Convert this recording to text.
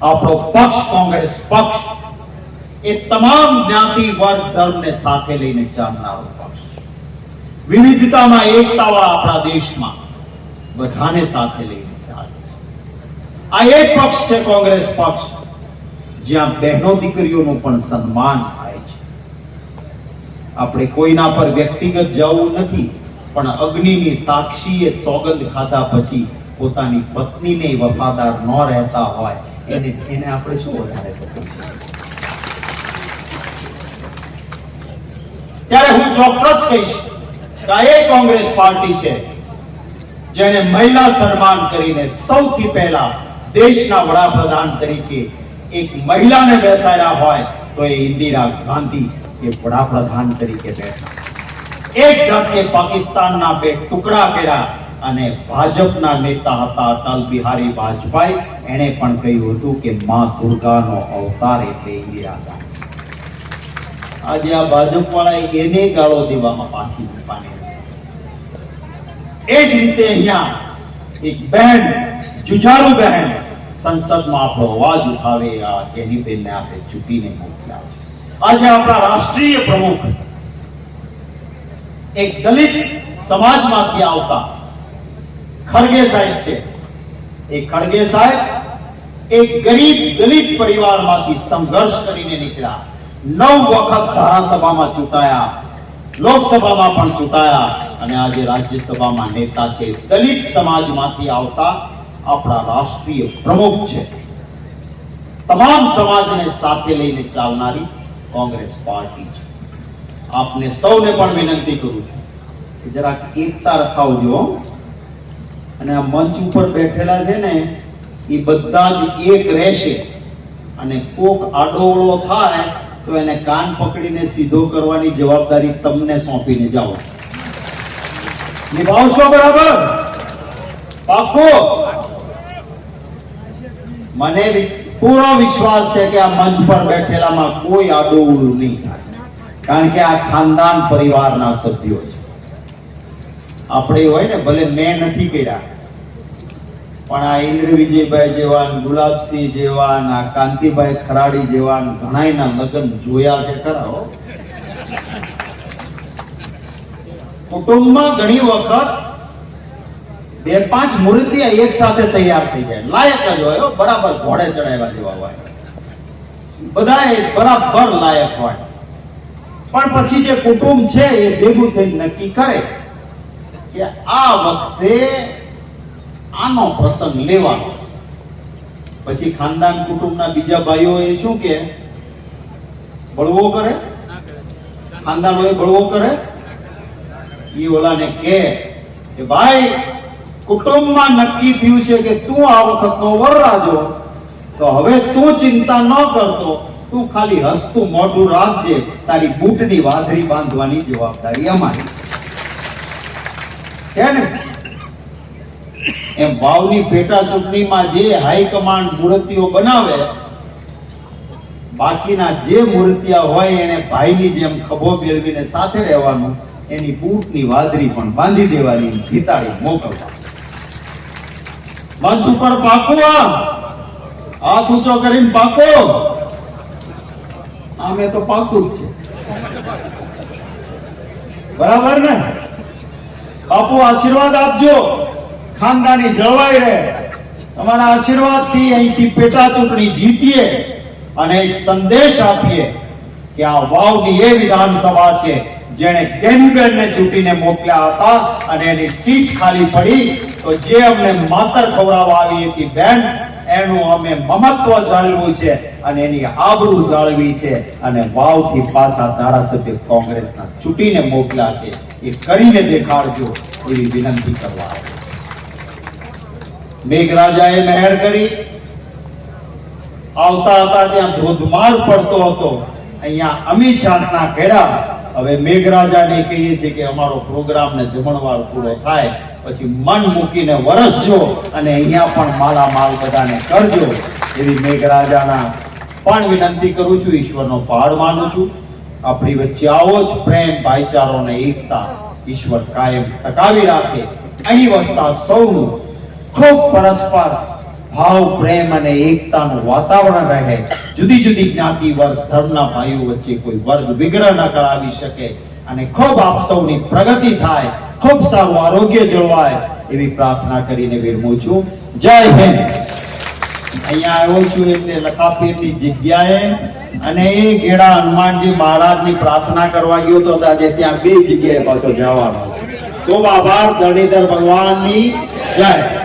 આપણો પક્ષ, કોંગ્રેસ પક્ષ, એ તમામ જ્ઞાતિ વર્ગ ધર્મને સાથે લઈને ચાલનારો પક્ષ વિવિધતામાં એકતાવાળા આપણા દેશમાં બધાને સાથે લઈને ચાલે છે. આ એક પક્ષ છે કોંગ્રેસ પક્ષ, જ્યાં બહેનો દીકરીઓનું પણ સન્માન થાય છે. આપણે કોઈના પર વ્યક્તિગત જવું નથી, પણ અગ્નિની સાક્ષીએ સોગંદ ખાધા પછી પોતાની પત્નીને વફાદાર ન રહેતા હોય એને એને આપણે શું વધારે ત્યારે હું ચોક્કસ કહીશ કે એ કોંગ્રેસ પાર્ટી છે, જેને મહિલા સન્માન કરીને સૌથી પહેલા દેશના વડાપ્રધાન તરીકે એક મહિલાને બેસાડ્યા હોય તો એ ઇન્દિરા ગાંધી એ વડાપ્રધાન તરીકે બેઠા. એક ઝટકે પાકિસ્તાનના બે ટુકડા કર્યા અને ભાજપના નેતા હતા અટલ બિહારી વાજપેયી. એણે પણ કહ્યું હતું કે માં દુર્ગાનો અવતાર એટલે ઇન્દિરા ગાંધી. આજે આ ભાજપ વાળા એને ગાળો દેવામાં પાછી પાની એ જ રીતે અહીંયા એક બહેન, જુજારુ બહેન, સંસદમાં આપણો અવાજ ઉઠાવે આ એની બહેનને આપણે ચૂંટીને મોકલ્યા છે. આજે આપણા રાષ્ટ્રીય પ્રમુખ એક દલિત સમાજમાંથી આવતા ખડગે સાહેબ છે. એ ખડગે સાહેબ એક ગરીબ દલિત પરિવારમાંથી સંઘર્ષ કરીને નીકળ્યા. નવ વખત ધારાસભામાં ચૂંટાયા. લોકસભામાં પણ ચૂંટાયા અને આજે રાજ્યસભામાં નેતા છે. દલિત સમાજમાંથી આવતા આપણા રાષ્ટ્રીય પ્રમુખ છે. તમામ સમાજને સાથે લઈને ચાલનારી કોંગ્રેસ પાર્ટી છે. આપને સૌને પણ વિનંતી કરું છું કે જરાક એકતા રખાવજો. અને આ મંચ ઉપર બેઠેલા છે ને, એ બધા જ એક રહેશે. અને કોક આડોવળો થાય, તો એને કાન પકડીને સીધો કરવાની જવાબદારી તમને સોંપીને જાઓ. નિભાવશો બરાબર? પાકો મને પૂરો વિશ્વાસ છે કે આ મંચ પર બેઠેલામાં કોઈ આડોવળું નહીં થાય. કારણ કે આ ખાનદાન પરિવારના સભ્યો છે. આપણે હોય ને, ભલે મેં નથી કર્યા પણ આ ઇન્દ્ર વિજયભાઈ જેવા ગુલાબસિંહ જેવા આ કાંતિભાઈ ખરાડી જેવા ઘણાયના લગ્ન જોયા છે ખરા કુટુંબમાં ઘણી વખત બે પાંચ મૂર્તિ એક સાથે તૈયાર થઈ જાય. લાયક જ હોય બરાબર ઘોડે ચડાવ્યા જેવા હોય. બધાય બરાબર લાયક હોય. પણ પછી જે કુટુંબ છે એ ભેગું થઈને નક્કી કરે કે આ વખતે આનો પ્રસંગ લેવાનો પછી ખાનદાન કુટુંબના બીજા ભાઈઓ એ શું કે? બળવો કરે? ખાનદાનો બળવો કરે? એ ઓલાને કે ભાઈ, કુટુંબમાં નક્કી થયું છે કે તું આ વખતનો વરરાજો. તો હવે તું ચિંતા ન કરતો. તું ખાલી હસતું મોઢું રાખજે. તારી બૂટની વાધરી બાંધવાની જવાબદારી અમારી છે ને? એમ વાવની પેટા ચૂંટણીમાં જે હાઈકમાન્ડ મૂર્તિઓ બનાવે, બાકીના જે મૂર્તિયા હોય એને ભાઈની જેમ ખભો મેળવીને સાથે રહેવાનું, એની બૂટની વાદરી પણ બાંધી દેવાની, જીતાડી મોકલવા. મંચ ઉપર પાકો હાથ ઊંચો કરીને પાકો. આમે તો પાકું જ છે. બરાબર ને? બાપુ, આશીર્વાદ આપજો. ખાનદાની જળવાઈ રહે. તમારા આશીર્વાદથી અહીંથી પેટા ચૂંટણી જીતીએ અને એક સંદેશ આપીએ કે આ વાવની એ વિધાનસભા છે જેણે કેનીબેનને ચૂંટીને મોકલ્યા હતા અને એની સીટ ખાલી પડી. તો જે અમને માતર ખવડાવવા આવી હતી બેન, એનું અમે મમત્વ જાળવ્યું છે અને એની આબરૂ જાળવી છે અને વાવથી પાછા ધારાસભ્ય કોંગ્રેસના ચૂંટીને મોકલ્યા છે. એ કરીને દેખાડજો એવી વિનંતી કરવા. મેઘરાજાએ મહેર કરી. આવતા હતા ત્યાં ધોધમાર પડતો હતો. અહીંયા અમી છાંટના કર્યા હવે મેઘરાજાને કહીએ છીએ કે અમારો પ્રોગ્રામ જમણવાર પૂરો થાય. પછી મન મૂકીને વરસજો અને અહીંયા પણ માલા માલ બધાને કરજો. એવી મેઘરાજાના પણ વિનંતી કરું છું, ઈશ્વરનો પહાડ માનું છું. આપણી વચ્ચે આવો જ પ્રેમ, ભાઈચારો અને એકતા ઈશ્વર કાયમ ટકાવી રાખે. અહીં વસતા સૌનું ખૂબ પરસ્પર ભાવ, પ્રેમ અને એકતાનું વાતાવરણ રહે. જુદી જુદી જ્ઞાતિ વર્ગ, ધર્મના ભાઈઓ વચ્ચે કોઈ વર્ગ વિગ્રહ ન કરાવી શકે. અને ખૂબ આપ સૌની પ્રગતિ થાય, ખૂબ સારું આરોગ્ય જળવાય એવી પ્રાર્થના કરીને વિરમું છું. જય હિન્દ. અહીંયા આવ્યો છું એટલે લખાપીરની જગ્યાએ અને એ ગેડા હનુમાનજી મહારાજની પ્રાર્થના કરવા ગયો તો આજે ત્યાં બે જગ્યાએ પાછો જવાનો. ખૂબ આભાર ધણીધર ભગવાનની. જય.